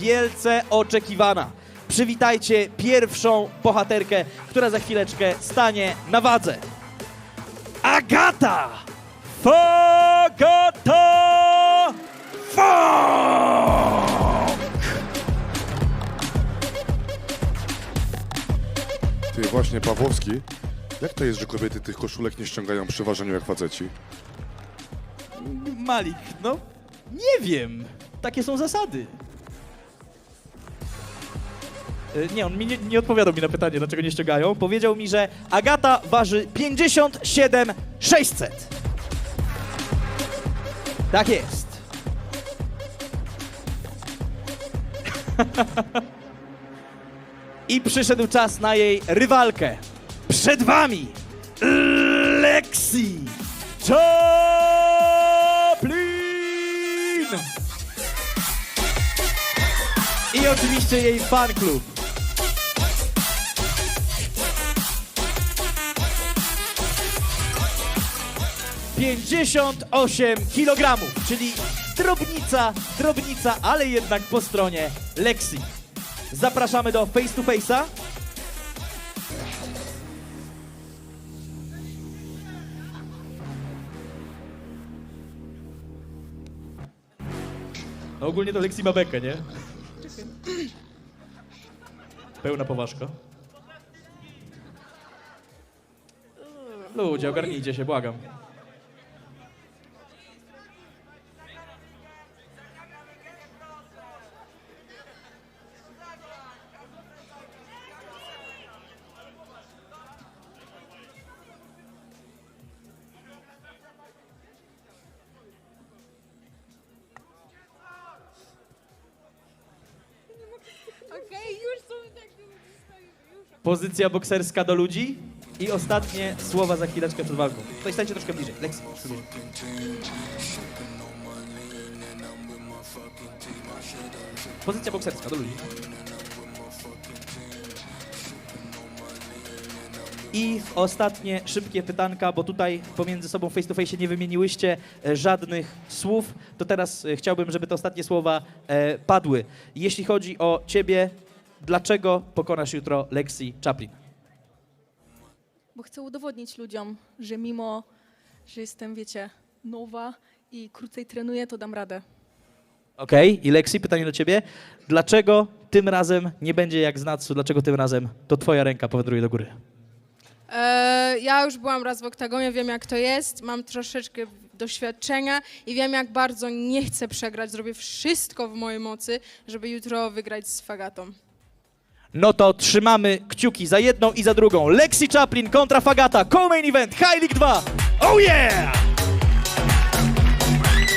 wielce oczekiwana. Przywitajcie pierwszą bohaterkę, która za chwileczkę stanie na wadze. Agata! Fagata! Fong! Ty, właśnie, Pawłowski, jak to jest, że kobiety tych koszulek nie ściągają przy ważeniu jak faceci? Malik, no nie wiem. Takie są zasady. Y, Nie, on mi nie, nie odpowiadał mi na pytanie, dlaczego nie ściągają. Powiedział mi, że Agata waży 57 600. Tak jest. I przyszedł czas na jej rywalkę. Przed wami Lexi Chaplin! I oczywiście jej fan klub. Pięćdziesiąt osiem kilogramów, czyli drobnica, drobnica, ale jednak po stronie Lexi. Zapraszamy do face to face'a. No ogólnie to Lexi ma bekę, nie? Pełna poważka. Ludzie, ogarnijcie się, błagam. Pozycja bokserska do ludzi. I ostatnie słowa za chwileczkę przed walką. Tutaj stańcie troszkę bliżej. Lexi, troszkę. Pozycja bokserska do ludzi. I ostatnie szybkie pytanka, bo tutaj pomiędzy sobą face to face nie wymieniłyście e, żadnych słów, to teraz e, chciałbym, żeby te ostatnie słowa e, padły. Jeśli chodzi o ciebie, dlaczego pokonasz jutro Lexi Chaplin? Bo chcę udowodnić ludziom, że mimo, że jestem, wiecie, nowa i krócej trenuję, to dam radę. Okej, i Lexi, pytanie do ciebie. Dlaczego tym razem nie będzie jak z Natsu? Dlaczego tym razem to twoja ręka powędruje do góry? E, ja już byłam raz w oktagonie, wiem jak to jest, mam troszeczkę doświadczenia i wiem jak bardzo nie chcę przegrać. Zrobię wszystko w mojej mocy, żeby jutro wygrać z Fagatą. No to trzymamy kciuki za jedną i za drugą. Lexi Chaplin kontra Fagata, co-main event, High League 2. Oh yeah!